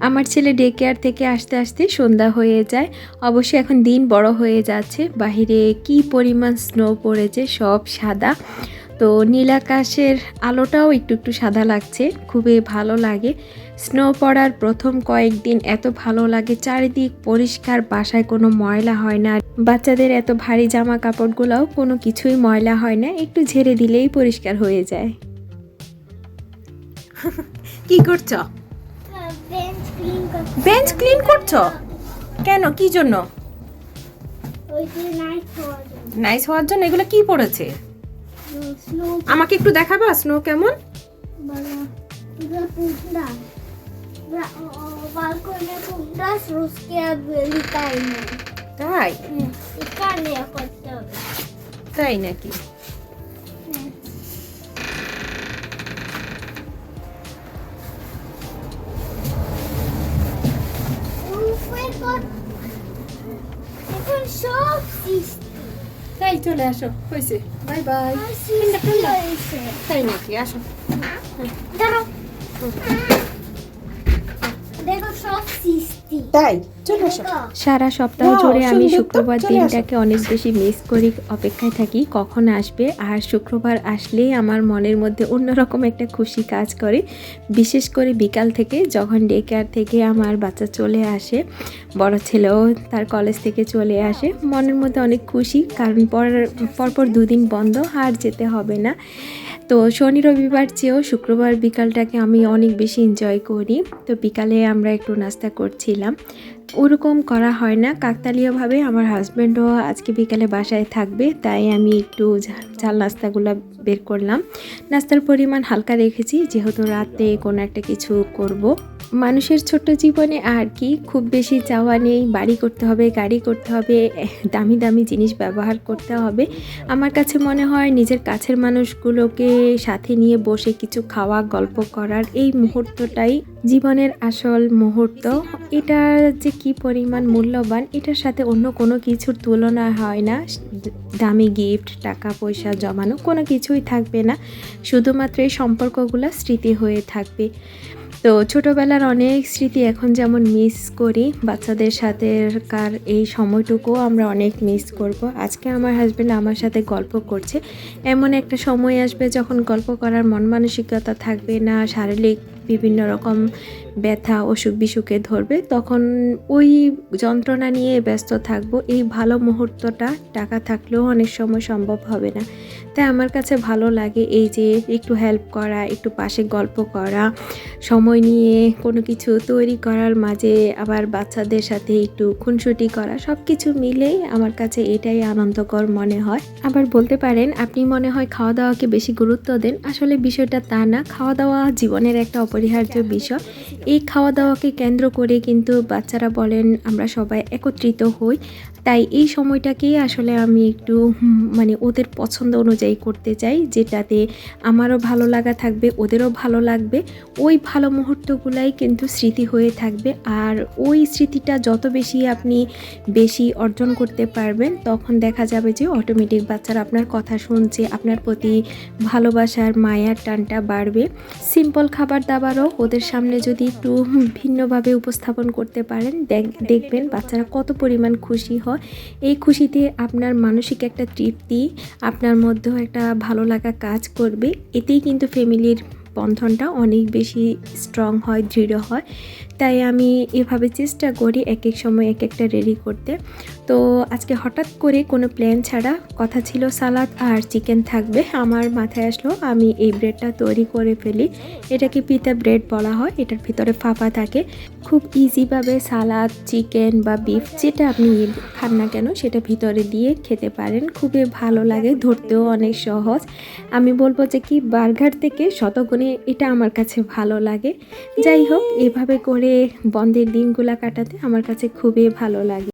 আমার ছেলে day care থেকে আসতে আসতে সন্ধ্যা হয়ে যায়। অবশ্যই এখন দিন বড় হয়ে যাচ্ছে। বাহিরে কি পরিমাণ স্নো পড়েছে সব সাদা। তো নীল আকাশের আলোটাও একটু একটু সাদা লাগছে খুবই ভালো লাগে। স্নো পড়ার প্রথম কয়েকদিন এত ভালো লাগে চারিদিক পরিষ্কার বাসায় কোনো ময়লা হয় না। বাচ্চাদের এত ভারী জামা কাপড়গুলোও কোনো কিছুই ময়লা হয় না একটু ঝেড়ে দিলেই পরিষ্কার হয়ে যায়। কি করছ? বেঞ্চ ক্লিন করছ? কেন? কি জন্য? নাইস হওয়ার জন্য এগুলো কি পড়েছে? আমাকে একটু দেখাবা স্নো কেমন? তাই? তাই নাকি? সব সৃষ্টি। তাই চলে আসো হয়েছে। Bye bye. হয়েছে। তাই নাকি? আসো। দাঁড়াও দেখো সব সৃষ্টি। তাই চলে সারা সপ্তাহ জুড়ে আমি শুক্রবার দিনটাকে অনেক বেশি মিস করি অপেক্ষায় থাকি কখন আসবে আর শুক্রবার আসলেই আমার মনের মধ্যে অন্যরকম একটা খুশি কাজ করে। বিশেষ করে বিকাল থেকে যখন ডে কেয়ার থেকে আমার বাচ্চা চলে আসে বড় ছেলেও তার কলেজ থেকে চলে আসে মনের মধ্যে অনেক খুশি কারণ পর পরপর দুদিন বন্ধ আর যেতে হবে না। তো শনি রবিবার চেয়েও শুক্রবার বিকালটাকে আমি অনেক বেশি এনজয় করি। তো বিকালে আমরা একটু নাস্তা করছিলাম। ওরকম করা হয় না। কাকতালীয়ভাবে আমার হাজব্যান্ডও আজকে বিকালে বাসায় থাকবে, তাই আমি একটু ঝাল নাস্তাগুলো বের করলাম। নাস্তার পরিমাণ হালকা রেখেছি, যেহেতু রাতে কোনো একটা কিছু করব। মানুষের ছোট্ট জীবনে আর কি, খুব বেশি চাওয়া নেই, বাড়ি করতে হবে, গাড়ি করতে হবে, দামি দামি জিনিস ব্যবহার করতে হবে। আমার কাছে মনে হয় নিজের কাছের মানুষগুলোকে সাথে নিয়ে বসে কিছু খাওয়া, গল্প করার এই মুহূর্তটাই জীবনের আসল মুহূর্ত এটা যে কি পরিমাণ মূল্যবান, এটার সাথে অন্য কোনো কিছুর তুলনা হয় না। দামি গিফট টাকা, পয়সা জমানো, কোনো কিছুই থাকবে না। শুধুমাত্র এই সম্পর্কগুলো স্মৃতি হয়ে থাকবে। তো ছোটোবেলার অনেক স্মৃতি এখন যেমন মিস করি, বাচ্চাদের সাথে কার এই সময়টুকুও আমরা অনেক মিস করব। আজকে আমার হাজব্যান্ড আমার সাথে গল্প করছে। এমন একটা সময় আসবে যখন গল্প করার মন মানসিকতা থাকবে না, শারীরিক বিভিন্ন রকম ব্যথা, অসুখ বিসুখে ধরবে, তখন ওই যন্ত্রণা নিয়ে ব্যস্ত থাকব। এই ভালো মুহূর্তটা টাকা থাকলেও অনেক সময় সম্ভব হবে না। তাই আমার কাছে ভালো লাগে এই যে একটু হেল্প করা, একটু পাশে গল্প করা, সময় নিয়ে কোনো কিছু তৈরি করার মাঝে আবার বাচ্চাদের সাথে একটু খুনসুটি করা সব কিছু মিলেই আমার কাছে এটাই আনন্দকর মনে হয়। আবার বলতে পারেন, আপনি মনে হয় খাওয়া দাওয়াকে বেশি গুরুত্ব দেন। আসলে বিষয়টা তা না খাওয়া দাওয়া জীবনের একটা অপরিহার্য বিষয়। এই খাওয়া দাওয়াকে কেন্দ্র করে কিন্তু বাচ্চারা বলেন, আমরা সবাই একত্রিত হই। তাই এই সময়টাকেই আসলে আমি একটু মানে ওদের পছন্দ অনুযায়ী করতে চাই, যেটাতে আমারও ভালো লাগা থাকবে, ওদেরও ভালো লাগবে। ওই ভালো মুহূর্তগুলাই কিন্তু স্মৃতি হয়ে থাকবে। আর ওই স্মৃতিটা যত বেশি আপনি বেশি অর্জন করতে পারবেন, তখন দেখা যাবে যে অটোমেটিক বাচ্চারা আপনার কথা শুনছে, আপনার প্রতি ভালোবাসার মায়ার টানটা বাড়বে। সিম্পল খাবার দাবারও ওদের সামনে যদি একটু ভিন্নভাবে উপস্থাপন করতে পারেন, দেখ- দেখবেন বাচ্চারা কত পরিমাণ খুশি হয়। এই খুশিতে আপনার মানসিক একটা তৃপ্তি, আপনার মধ্যেও একটা ভালো লাগা কাজ করবে। এতেই কিন্তু ফ্যামিলির বন্ধনটা অনেক বেশি স্ট্রং হয়, দৃঢ় হয়। তাই আমি এভাবে চেষ্টা করি এক এক সময় এক একটা রেডি করতে। তো আজকে হঠাৎ করে কোনো প্ল্যান ছাড়া কথা ছিল সালাদ আর চিকেন থাকবে। আমার মাথায় আসলো, আমি এই ব্রেডটা তৈরি করে ফেলি। এটাকে পিতা ব্রেড বলা হয়, এটার ভিতরে ফাঁপা থাকে। খুব ইজিভাবে সালাদ চিকেন বা বিফ যেটা আপনি খান না কেন, সেটা ভিতরে দিয়ে খেতে পারেন। খুবই ভালো লাগে, ধরতেও অনেক সহজ। আমি বলব যে কি, বার্গার থেকে শতগুণে এটা আমার কাছে ভালো লাগে। যাই হোক, এভাবে করে বন্ধের দিনগুলা কাটাতে আমার কাছে খুবই ভালো লাগে।